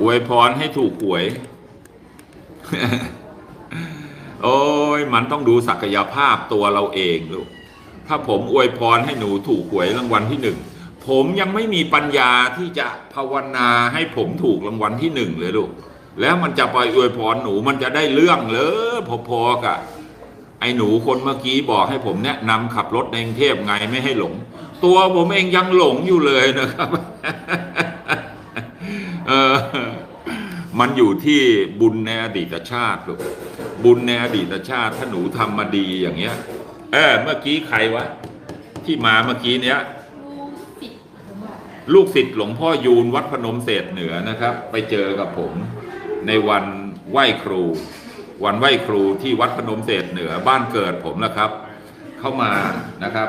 อวยพรให้ถูกหวย โอ้ยมันต้องดูศักยภาพตัวเราเองลูก ถ้าผมอวยพรให้หนูถูกหวยรางวัลที่หนึ่ง ผมยังไม่มีปัญญาที่จะภาวนาให้ผมถูกรางวัลที่หนึ่งเลยลูก แล้วมันจะไปอวยพรหนูมันจะได้เรื่องเหรอพอๆกับไอ้หนูคนเมื่อกี้บอกให้ผมแนะนำขับรถในกรุงเทพไงไม่ให้หลง ตัวผมเองยังหลงอยู่เลยนะครับ เออ มันอยู่ที่บุญในอดีตชาติลูกบุญในอดีตชาติถ้าหนูทำมาดีอย่างเงี้ย เออ เมื่อกี้ใครวะ ที่มาเมื่อกี้เนี้ย ลูกศิษย์หลวงพ่อยูนวัดพนมเศษเหนือนะครับ ไปเจอกับผม ในวันไหว้ครู วันไหว้ครูที่วัดพนมเศษเหนือบ้านเกิดผมนะครับ เข้ามานะครับ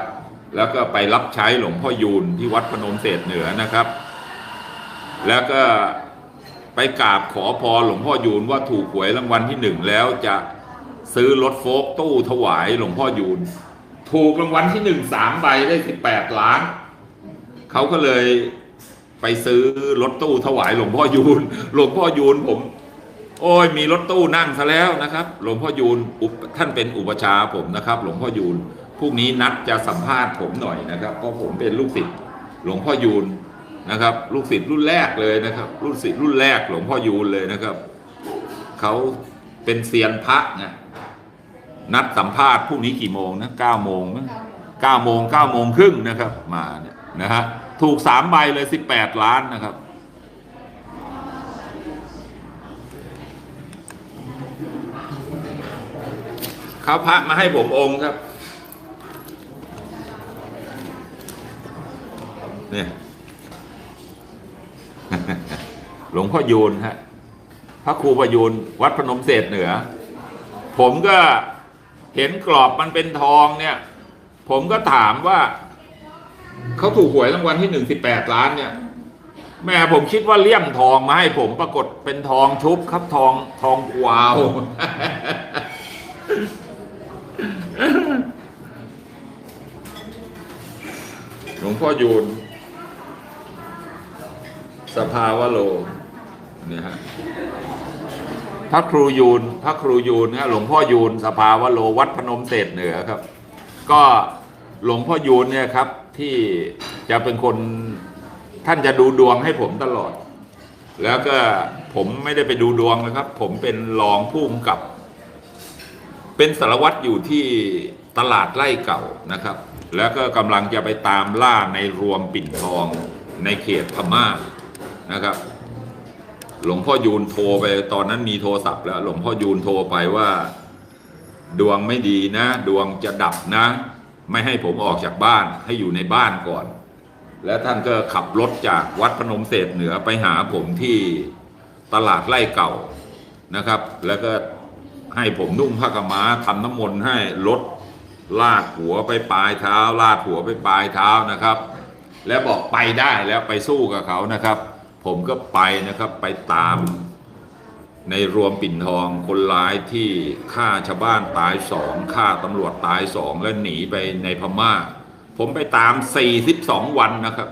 แล้วก็ไปรับใช้หลวงพ่อยูนที่วัดพนมเศษเหนือนะครับ แล้วก็ไปกราบขอพรหลวงพ่อยูนว่าถูกหวยรางวัลที่หนึ่งแล้วจะซื้อรถโฟกตู้ถวายหลวงพ่อยูนถูกรางวัลที่หนึ่งสามใบได้สิบแปดล้าน เขาก็เลยไปซื้อรถตู้ถวายหลวงพ่อยูนหลวงพ่อยูนผม โอ้ยมีรถตู้นั่งซะแล้วนะครับ หลวงพ่อยูนท่านเป็นอุปชาผมนะครับ หลวงพ่อยูนพรุ่งนี้นัดจะสัมภาษณ์ผมหน่อยนะครับเพราะผมเป็นลูกศิษย์หลวงพ่อยูน นะครับ ลูกศิษย์รุ่นแรกเลยนะครับ ลูกศิษย์รุ่นแรกหลวงพ่อยูนเลยนะครับเขาเป็นเซียนพระไงนัดสัมภาษณ์พรุ่งนี้กี่โมงนะเก้าโมงมั้งเก้าโมงเก้าโมงครึ่งนะครับ มาเนี่ยนะฮะถูกสามใบเลยสิบแปดล้านนะครับ เขาพระมาให้ผมองค์ครับ เนี่ย หลวงพ่อยูนฮะพระครูประยูนวัดพนมเศษเหนือ ผมก็เห็นกรอบมันเป็นทองเนี่ย ผมก็ถามว่าเขาถูกหวยรางวัลที่หนึ่งสิบแปดล้านเนี่ย แม่ผมคิดว่าเลี่ยมทองมาให้ผมปรากฏเป็นทองชุบครับทองทองกวาวหลวงพ่อยูน สภาวะโล เนี่ยฮะพระครูยูนพระครูยูนนะหลวงพ่อยูนสภาวะโลวัดพนมเศษเหนือครับ ก็หลวงพ่อยูนเนี่ยครับที่จะเป็นคนท่านจะดูดวงให้ผมตลอด แล้วก็ผมไม่ได้ไปดูดวงนะครับ ผมเป็นรองผู้กำกับ เป็นสารวัตรอยู่ที่ตลาดไร่เก่านะครับ แล้วก็กำลังจะไปตามล่าในรวมปิ่นทองในเขตพม่านะครับ หลวงพ่อยูนโทรไป ตอนนั้นมีโทรศัพท์แล้ว หลวงพ่อยูนโทรไปว่า ดวงไม่ดีนะ ดวงจะดับนะ ไม่ให้ผมออกจากบ้านให้อยู่ในบ้านก่อน แล้วท่านก็ขับรถจากวัดพนมเศษเหนือไปหาผมที่ตลาดไร่เก่านะครับ แล้วก็ให้ผมนุ่งผ้ากม้าทำน้ำมนต์ให้รถลาดหัวไปปลายเท้า ลาดหัวไปปลายเท้านะครับ แล้วบอกไปได้แล้วไปสู้กับเขานะครับ ผมก็ไปนะครับไปตามในรวมปิ่นทองคนร้ายที่ฆ่าชาวบ้านตายสองฆ่าตำรวจตายสองและหนีไปในพม่า ผมไปตาม 42 วันนะครับ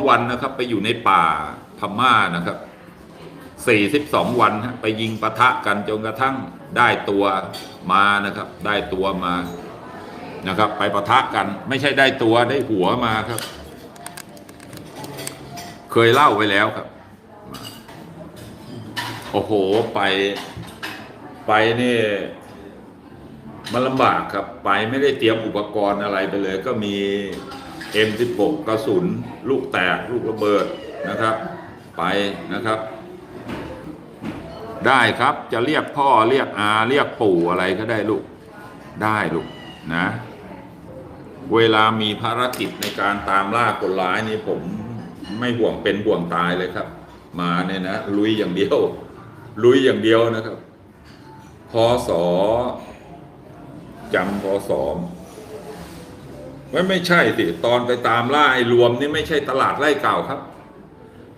42 วันนะครับ ไปอยู่ในป่าพม่านะครับ 42 วันฮะไปยิงปะทะกันจนกระทั่งได้ตัวมานะครับ ได้ตัวมานะครับ ไปปะทะกันไม่ใช่ได้ตัวได้หัวมาครับ เคยเล่าไว้แล้วครับ โอ้โหไป ไปนี่มันลำบากครับ ไปไม่ได้เตรียมอุปกรณ์อะไรไปเลย ก็มี M16 กระสุน ลูกแตก ลูกระเบิดนะครับ ไปนะครับ ได้ครับจะเรียกพ่อเรียกอาเรียกปู่อะไรก็ได้ลูก ได้ลูกนะ เวลามีภารกิจในการตามล่าคนร้ายนี่ผม ไม่ห่วงเป็นห่วงตายเลยครับ มาเนี่ยนะลุยอย่างเดียว ลุยอย่างเดียวนะครับพศจำพศไม่ไม่ใช่สิตอนไปตามล่าไอ้รวมนี่ไม่ใช่ตลาดไร่เก่าครับ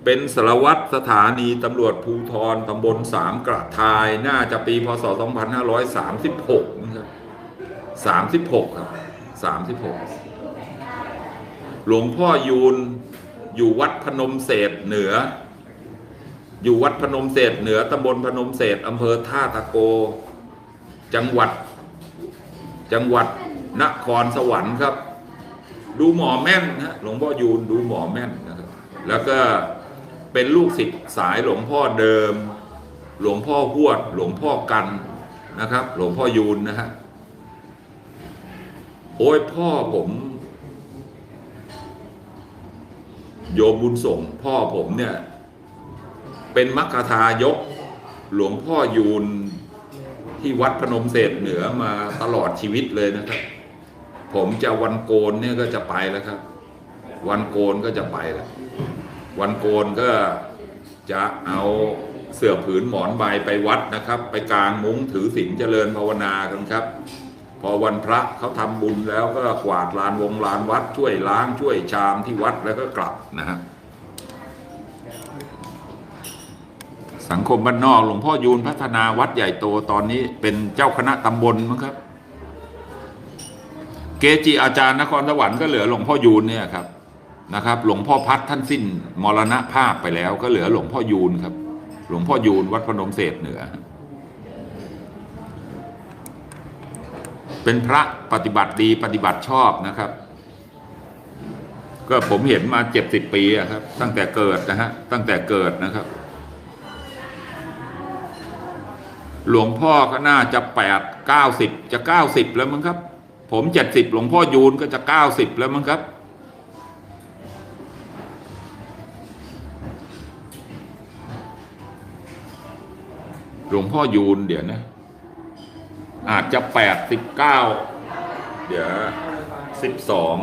เป็นสารวัตรสถานีตำรวจภูธรตำบลสามกระทายน่าจะปีพศ 2536นะครับ36 ครับ 36 หลวงพ่อยูน อยู่วัดพนมเศษเหนือ อยู่วัดพนมเศษเหนือตำบลพนมเศษอำเภอท่าตะโก จังหวัด จังหวัดนครสวรรค์ครับ ดูหมอแม่นนะหลวงพ่อยูนดูหมอแม่นนะครับ แล้วก็เป็นลูกศิษย์สายหลวงพ่อเดิม หลวงพ่อหวด หลวงพ่อกันนะครับ หลวงพ่อยูนนะฮะโอ้ยพ่อผม โยมบุญส่งพ่อผมเนี่ย เป็นมัคคทายก หลวงพ่อยูนที่วัดพนมเศษเหนือมาตลอดชีวิตเลยนะครับ ผมจะวันโกนเนี่ยก็จะไปแล้วครับ วันโกนก็จะไปแล้ว วันโกนก็จะเอาเสื้อผืนหมอนใบไปวัดนะครับ ไปกลางมุ้งถือศีลเจริญภาวนากันครับ พอวันพระเขาทำบุญแล้วก็กวาดลานวงลานวัดช่วยล้างช่วยชามที่วัดแล้วก็กลับนะฮะสังคมบ้านนอกหลวงพ่อยูนพัฒนาวัดใหญ่โตตอนนี้เป็นเจ้าคณะตำบลมั้งครับ เกจิอาจารย์นครสวรรค์ก็เหลือหลวงพ่อยูนเนี่ยครับนะครับ หลวงพ่อพัดท่านสิ้นมรณภาพไปแล้ว ก็เหลือหลวงพ่อยูนครับ หลวงพ่อยูนวัดพนมเศษเหนือ เป็นพระปฏิบัติดีปฏิบัติชอบนะครับ ก็ผมเห็นมาเจ็ดสิบปีครับ ตั้งแต่เกิดนะฮะตั้งแต่เกิดนะครับ หลวงพ่อก็น่าจะแปดเก้าสิบจะเก้าสิบแล้วมั้งครับ ผมเจ็ดสิบหลวงพ่อยูนก็จะเก้าสิบแล้วมั้งครับหลวงพ่อยูนเดี๋ยวนะ อาจจะแปดสิบเก้าเดี๋ยวสิบสอง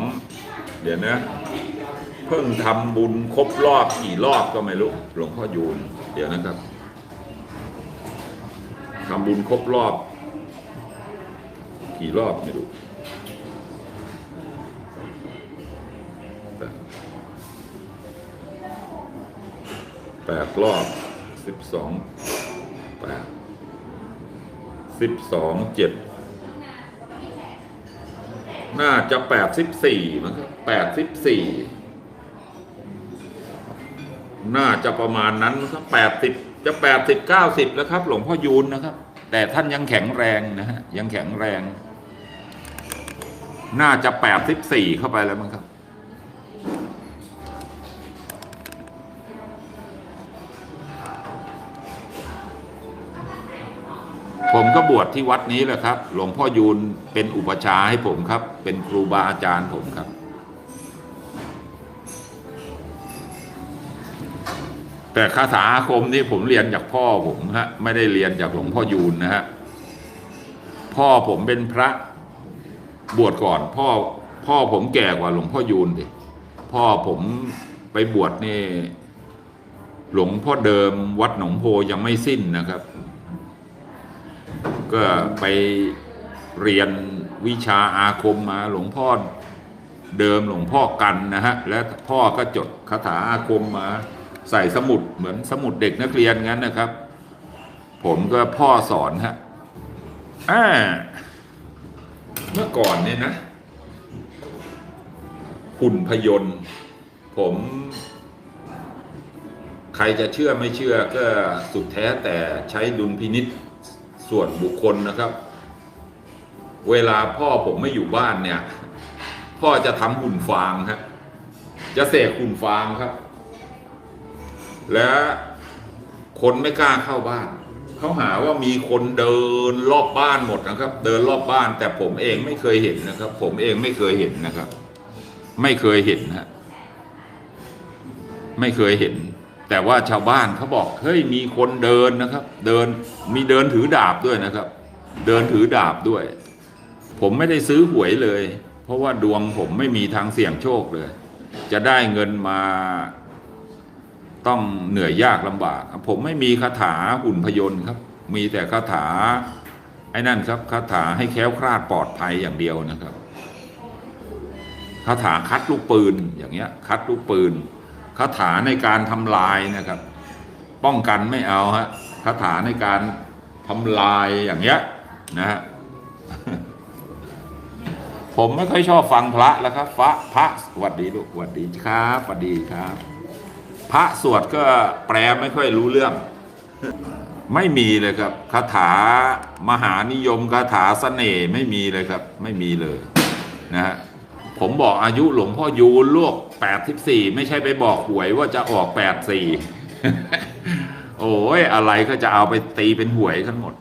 เดี๋ยวนะเพิ่งทำบุญครบรอบกี่รอบก็ไม่รู้หลวงพ่อยูนเดี๋ยวนะครับทำบุญครบรอบ กี่รอบไม่รู้แปดรอบสิบสอง สิบสองเจ็ดน่าจะแปดสิบสี่มั้งครับแปดสิบสี่น่าจะประมาณนั้นครับแปดสิบจะแปดสิบเก้าสิบแล้วครับ หลวงพ่อยูนนะครับ แต่ท่านยังแข็งแรงนะฮะยังแข็งแรง น่าจะแปดสิบสี่เข้าไปแล้วมั้งครับ ผมก็บวชที่วัดนี้แหละครับ หลวงพ่อยูนเป็นอุปชาให้ผมครับ เป็นครูบาอาจารย์ผมครับ แต่คาถาอาคมนี่ผมเรียนจากพ่อผมฮะไม่ได้เรียนจากหลวงพ่อยูนนะฮะพ่อผมเป็นพระบวชก่อน พ่อพ่อผมแก่กว่าหลวงพ่อยูนดิพ่อผมไปบวชนี่หลวงพ่อเดิมวัดหนองโพยังไม่สิ้นนะครับ ก็ไปเรียนวิชาอาคมมาหลวงพ่อเดิมหลวงพ่อกันนะฮะ และพ่อก็จดคาถาอาคมมาใส่สมุดเหมือนสมุดเด็กนักเรียนงั้นนะครับ ผมก็พ่อสอนฮะอ่าเมื่อก่อนเนี่ยนะหุ่นพยนต์ ผม ใครจะเชื่อไม่เชื่อก็สุดแท้แต่ใช้ดุลพินิษ ส่วนบุคคลนะครับ เวลาพ่อผมไม่อยู่บ้านเนี่ย พ่อจะทำหุ่นฟางฮะจะเสกหุ่นฟางครับ และคนไม่กล้าเข้าบ้านเขาหาว่ามีคนเดินรอบบ้านหมดนะครับ เดินรอบบ้าน แต่ผมเองไม่เคยเห็นนะครับ ผมเองไม่เคยเห็นนะครับ ไม่เคยเห็นฮะไม่เคยเห็น แต่ว่าชาวบ้านเขาบอกเฮ้ยมีคนเดินนะครับ เดินมีเดินถือดาบด้วยนะครับ เดินถือดาบด้วย ผมไม่ได้ซื้อหวยเลย เพราะว่าดวงผมไม่มีทางเสี่ยงโชคเลย จะได้เงินมา ต้องเหนื่อยยากลำบาก ผมไม่มีคาถาหุ่นพยนต์ครับ มีแต่คาถาไอ้นั่นครับคาถาให้แค้วคลาดปลอดภัยอย่างเดียวนะครับคาถาคัดลูกปืนอย่างเงี้ย คัดลูกปืน คาถาในการทำลายนะครับ ป้องกันไม่เอาฮะคาถาในการทำลายอย่างเงี้ยนะฮะผมไม่ค่อยชอบฟังพระแล้วครับพระพระสวัสดีลูกสวัสดีครับสวัสดีครับ พระสวดก็แปลไม่ค่อยรู้เรื่อง ไม่มีเลยครับคาถามหานิยมคาถาเสน่ห์ไม่มีเลยครับ ไม่มีเลยนะฮะ ผมบอกอายุหลวงพ่อยูนลวก84ไม่ใช่ไปบอกหวยว่าจะออก84โอ้ยอะไรก็จะเอาไปตีเป็นหวยกันหมด